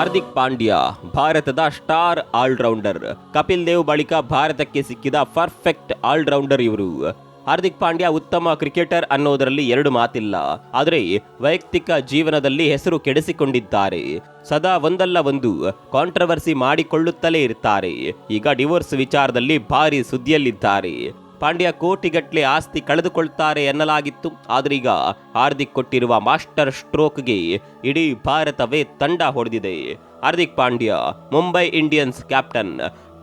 ಹಾರ್ದಿಕ್ ಪಾಂಡ್ಯ, ಭಾರತದ star allrounder. Kapil Dev ಬಳಿಕ ಭಾರತಕ್ಕೆ ಸಿಕ್ಕಿದ ಪರ್ಫೆಕ್ಟ್ ಆಲ್ರೌಂಡರ್ ಇವರು. ಹಾರ್ದಿಕ್ ಪಾಂಡ್ಯ ಉತ್ತಮ ಕ್ರಿಕೆಟರ್ ಅನ್ನೋದರಲ್ಲಿ ಎರಡು ಮಾತಿಲ್ಲ. ಆದರೆ ವೈಯಕ್ತಿಕ ಜೀವನದಲ್ಲಿ ಹೆಸರು ಕೆಡಿಸಿಕೊಂಡಿದ್ದಾರೆ. ಸದಾ ಒಂದಲ್ಲ ಒಂದು ಕಾಂಟ್ರವರ್ಸಿ ಮಾಡಿಕೊಳ್ಳುತ್ತಲೇ ಇರ್ತಾರೆ. ಈಗ ಡಿವೋರ್ಸ್ ವಿಚಾರದಲ್ಲಿ ಭಾರಿ ಸುದ್ದಿಯಲ್ಲಿದ್ದಾರೆ. ಪಾಂಡ್ಯ ಕೋಟಿಗಟ್ಟಲೆ ಆಸ್ತಿ ಕಳೆದುಕೊಳ್ತಾರೆ ಎನ್ನಲಾಗಿತ್ತು. ಆದ್ರೀಗ ಹಾರ್ದಿಕ್ ಕೊಟ್ಟಿರುವ ಮಾಸ್ಟರ್ ಸ್ಟ್ರೋಕ್ಗೆ ಇಡೀ ಭಾರತವೇ ತಂಡ ಹೊಡೆದಿದೆ. Hardik Pandya, Mumbai Indians captain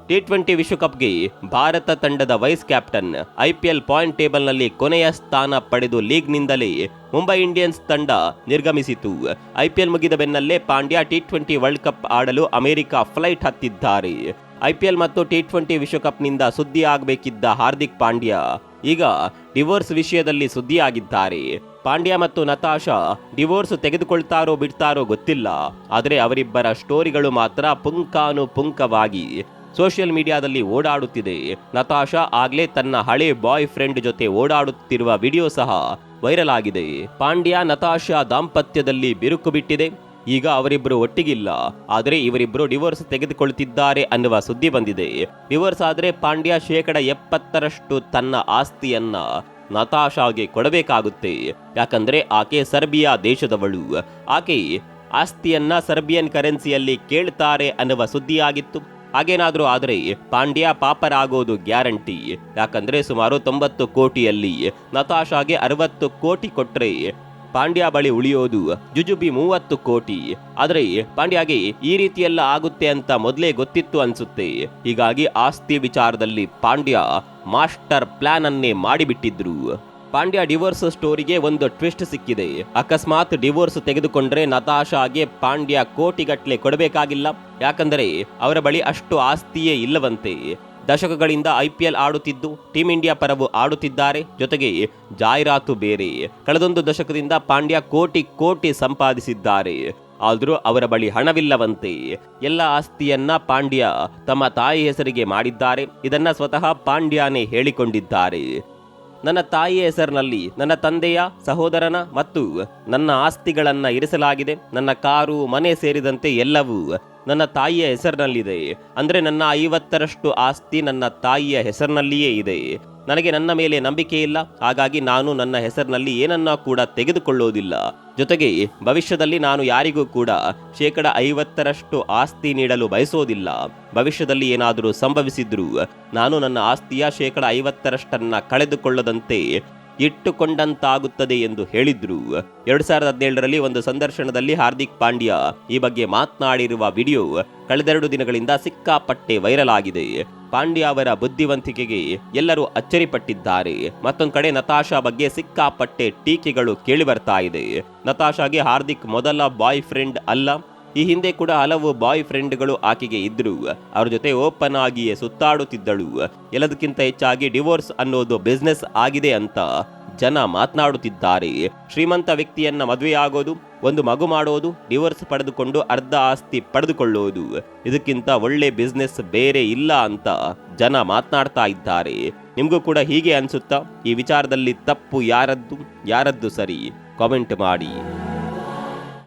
T twenty ವಿಶ್ವಕಪ್ಗೆ Bharat ತಂಡದ vice captain, I P L point ಟೇಬಲ್ನಲ್ಲಿ ಕೊನೆಯ ಸ್ಥಾನ ಪಡೆದು ಲೀಗ್ನಿಂದಲೇ ಮುಂಬೈ ಇಂಡಿಯನ್ಸ್ ತಂಡ ನಿರ್ಗಮಿಸಿತು. ಐಪಿಎಲ್ ಮುಗಿದ ಬೆನ್ನಲ್ಲೇ Pandya T twenty world cup ಆಡಲು ಅಮೆರಿಕ ಫ್ಲೈಟ್ ಹತ್ತಿದ್ದಾರೆ. ಐಪಿಎಲ್ ಮತ್ತು ಟಿ ಟ್ವೆಂಟಿ ವಿಶ್ವಕಪ್ನಿಂದ ಸುದ್ದಿ ಆಗಬೇಕಿದ್ದ ಹಾರ್ದಿಕ್ ಪಾಂಡ್ಯ ಈಗ ಡಿವೋರ್ಸ್ ವಿಷಯದಲ್ಲಿ ಸುದ್ದಿಯಾಗಿದ್ದಾರೆ. ಪಾಂಡ್ಯ ಮತ್ತು ನತಾಶಾ ಡಿವೋರ್ಸ್ ತೆಗೆದುಕೊಳ್ತಾರೋ ಬಿಡ್ತಾರೋ ಗೊತ್ತಿಲ್ಲ. ಆದರೆ ಅವರಿಬ್ಬರ ಸ್ಟೋರಿಗಳು ಮಾತ್ರ ಪುಂಕಾನು ಪುಂಕವಾಗಿ ಸೋಷಿಯಲ್ ಮೀಡಿಯಾದಲ್ಲಿ ಓಡಾಡುತ್ತಿದೆ. ನತಾಶಾ ಆಗ್ಲೇ ತನ್ನ ಹಳೆ ಬಾಯ್ ಫ್ರೆಂಡ್ ಜೊತೆ ಓಡಾಡುತ್ತಿರುವ ವಿಡಿಯೋ ಸಹ ವೈರಲ್ ಆಗಿದೆ. ಪಾಂಡ್ಯ, ನತಾಶಾ ದಾಂಪತ್ಯದಲ್ಲಿ ಬಿರುಕು ಬಿಟ್ಟಿದೆ. ಈಗ ಅವರಿಬ್ಬರು ಒಟ್ಟಿಗಿಲ್ಲ. ಆದರೆ ಇವರಿಬ್ಬರು ಡಿವೋರ್ಸ್ ತೆಗೆದುಕೊಳ್ಳುತ್ತಿದ್ದಾರೆ ಅನ್ನುವ ಸುದ್ದಿ ಬಂದಿದೆ. ಡಿವೋರ್ಸ್ ಆದರೆ ಪಾಂಡ್ಯ ಶೇಕಡ ಎಪ್ಪತ್ತರಷ್ಟು ತನ್ನ ಆಸ್ತಿಯನ್ನ ನತಾಶಾಗೆ ಕೊಡಬೇಕಾಗುತ್ತೆ. ಯಾಕಂದ್ರೆ ಆಕೆ ಸರ್ಬಿಯಾ ದೇಶದವಳು. ಆಕೆ ಆಸ್ತಿಯನ್ನ ಸರ್ಬಿಯನ್ ಕರೆನ್ಸಿಯಲ್ಲಿ ಕೇಳ್ತಾರೆ ಅನ್ನುವ ಸುದ್ದಿಯಾಗಿತ್ತು. ಹಾಗೇನಾದರೂ ಆದರೆ ಪಾಂಡ್ಯ ಪಾಪರಾಗೋದು ಗ್ಯಾರಂಟಿ. ಯಾಕಂದ್ರೆ ಸುಮಾರು ತೊಂಬತ್ತು ಕೋಟಿಯಲ್ಲಿ ನತಾಶಾಗೆ ಅರವತ್ತು ಕೋಟಿ ಕೊಟ್ರೆ ಪಾಂಡ್ಯ ಬಳಿ ಉಳಿಯೋದು ಜುಜುಬಿ ಮೂವತ್ತು ಕೋಟಿ. ಆದರೆ ಪಾಂಡ್ಯಾಗೆ ಈ ರೀತಿಯೆಲ್ಲ ಆಗುತ್ತೆ ಅಂತ ಮೊದಲೇ ಗೊತ್ತಿತ್ತು ಅನ್ಸುತ್ತೆ. ಹೀಗಾಗಿ ಆಸ್ತಿ ವಿಚಾರದಲ್ಲಿ ಪಾಂಡ್ಯ ಮಾಸ್ಟರ್ ಪ್ಲಾನ್ ಅನ್ನೇ ಮಾಡಿಬಿಟ್ಟಿದ್ರು. ಪಾಂಡ್ಯ ಡಿವೋರ್ಸ್ ಸ್ಟೋರಿಗೆ ಒಂದು ಟ್ವಿಸ್ಟ್ ಸಿಕ್ಕಿದೆ. ಅಕಸ್ಮಾತ್ ಡಿವೋರ್ಸ್ ತೆಗೆದುಕೊಂಡ್ರೆ ನತಾಶಾಗೆ ಪಾಂಡ್ಯ ಕೋಟಿಗಟ್ಲೆ ಕೊಡಬೇಕಾಗಿಲ್ಲ. ಯಾಕಂದರೆ ಅವರ ಬಳಿ ಅಷ್ಟು ಆಸ್ತಿಯೇ ಇಲ್ಲವಂತೆ. ದಶಕಗಳಿಂದ ಐಪಿಎಲ್ ಆಡುತ್ತಿದ್ದು, ಟೀಂ ಇಂಡಿಯಾ ಪರವು ಆಡುತ್ತಿದ್ದಾರೆ. ಜೊತೆಗೆ ಜಾಹೀರಾತು ಬೇರೆ. ಕಳೆದೊಂದು ದಶಕದಿಂದ ಪಾಂಡ್ಯ ಕೋಟಿ ಕೋಟಿ ಸಂಪಾದಿಸಿದ್ದಾರೆ. ಆದರೂ ಅವರ ಬಳಿ ಹಣವಿಲ್ಲವಂತೆ. ಎಲ್ಲ ಆಸ್ತಿಯನ್ನ ಪಾಂಡ್ಯ ತಮ್ಮ ತಾಯಿ ಹೆಸರಿಗೆ ಮಾಡಿದ್ದಾರೆ. ಇದನ್ನ ಸ್ವತಃ ಪಾಂಡ್ಯನೇ ಹೇಳಿಕೊಂಡಿದ್ದಾರೆ. ನನ್ನ ತಾಯಿಯ ಹೆಸರಿನಲ್ಲಿ ನನ್ನ ತಂದೆಯ ಸಹೋದರನ ಮತ್ತು ನನ್ನ ಆಸ್ತಿಗಳನ್ನು ಇರಿಸಲಾಗಿದೆ. ನನ್ನ ಕಾರು, ಮನೆ ಸೇರಿದಂತೆ ಎಲ್ಲವೂ ನನ್ನ ತಾಯಿಯ ಹೆಸರಿನಲ್ಲಿದೆ. ಅಂದ್ರೆ ನನ್ನ ಐವತ್ತರಷ್ಟು ಆಸ್ತಿ ನನ್ನ ತಾಯಿಯ ಹೆಸರಿನಲ್ಲಿಯೇ ಇದೆ. ನನಗೆ ನನ್ನ ಮೇಲೆ ನಂಬಿಕೆ ಇಲ್ಲ. ಹಾಗಾಗಿ ನಾನು ನನ್ನ ಹೆಸರಿನಲ್ಲಿ ಏನನ್ನ ಕೂಡ ತೆಗೆದುಕೊಳ್ಳೋದಿಲ್ಲ ಜೊತೆಗೆ ಭವಿಷ್ಯದಲ್ಲಿ ನಾನು ಯಾರಿಗೂ ಕೂಡ ಶೇಕಡ ಐವತ್ತರಷ್ಟು ಆಸ್ತಿ ನೀಡಲು ಬಯಸೋದಿಲ್ಲ ಭವಿಷ್ಯದಲ್ಲಿ ಏನಾದರೂ ಸಂಭವಿಸಿದ್ರೂ ನಾನು ನನ್ನ ಆಸ್ತಿಯ ಶೇಕಡ ಐವತ್ತರಷ್ಟನ್ನ ಕಳೆದುಕೊಳ್ಳದಂತೆ ಇಟ್ಟುಕೊಂಡಂತಾಗುತ್ತದೆ ಎಂದು ಹೇಳಿದ್ರು. ಎರಡು ಸಾವಿರದ ಹದಿನೇಳರಲ್ಲಿ ಒಂದು ಸಂದರ್ಶನದಲ್ಲಿ ಹಾರ್ದಿಕ್ ಪಾಂಡ್ಯ ಈ ಬಗ್ಗೆ ಮಾತನಾಡಿರುವ ವಿಡಿಯೋ ಕಳೆದೆರಡು ದಿನಗಳಿಂದ ಸಿಕ್ಕಾಪಟ್ಟೆ ವೈರಲ್ ಆಗಿದೆ. ಪಾಂಡ್ಯ ಅವರ ಬುದ್ಧಿವಂತಿಕೆಗೆ ಎಲ್ಲರೂ ಅಚ್ಚರಿಪಟ್ಟಿದ್ದಾರೆ. ಮತ್ತೊಂದು ಕಡೆ ನತಾಶಾ ಬಗ್ಗೆ ಸಿಕ್ಕಾಪಟ್ಟೆ ಟೀಕೆಗಳು ಕೇಳಿಬರ್ತಾ ಇದೆ. ನತಾಶಾಗೆ ಹಾರ್ದಿಕ್ ಮೊದಲ ಬಾಯ್ ಫ್ರೆಂಡ್ ಅಲ್ಲ. ಈ ಹಿಂದೆ ಕೂಡ ಹಲವು ಬಾಯ್ ಫ್ರೆಂಡ್ಗಳು ಆಕೆಗೆ ಇದ್ರು. ಅವ್ರ ಜೊತೆ ಓಪನ್ ಆಗಿಯೇ ಸುತ್ತಾಡುತ್ತಿದ್ದಳು. ಎಲ್ಲದಕ್ಕಿಂತ ಹೆಚ್ಚಾಗಿ ಡಿವೋರ್ಸ್ ಅನ್ನೋದು ಬಿಸ್ನೆಸ್ ಆಗಿದೆ ಅಂತ ಜನ ಮಾತನಾಡುತ್ತಿದ್ದಾರೆ. ಶ್ರೀಮಂತ ವ್ಯಕ್ತಿಯನ್ನ ಮದುವೆಯಾಗೋದು ಒಂದು ಮಗು ಮಾಡೋದು ಡಿವೋರ್ಸ್ ಪಡೆದುಕೊಂಡು ಅರ್ಧ ಆಸ್ತಿ ಪಡೆದುಕೊಳ್ಳೋದು. ಇದಕ್ಕಿಂತ ಒಳ್ಳೆ ಬಿಸ್ನೆಸ್ ಬೇರೆ ಇಲ್ಲ ಅಂತ ಜನ ಮಾತನಾಡ್ತಾ ಇದ್ದಾರೆ. ನಿಮಗೂ ಕೂಡ ಹೀಗೆ ಅನಿಸುತ್ತಾ? ಈ ವಿಚಾರದಲ್ಲಿ ತಪ್ಪು ಯಾರದ್ದು ಯಾರದ್ದು ಸರಿ? ಕಾಮೆಂಟ್ ಮಾಡಿ.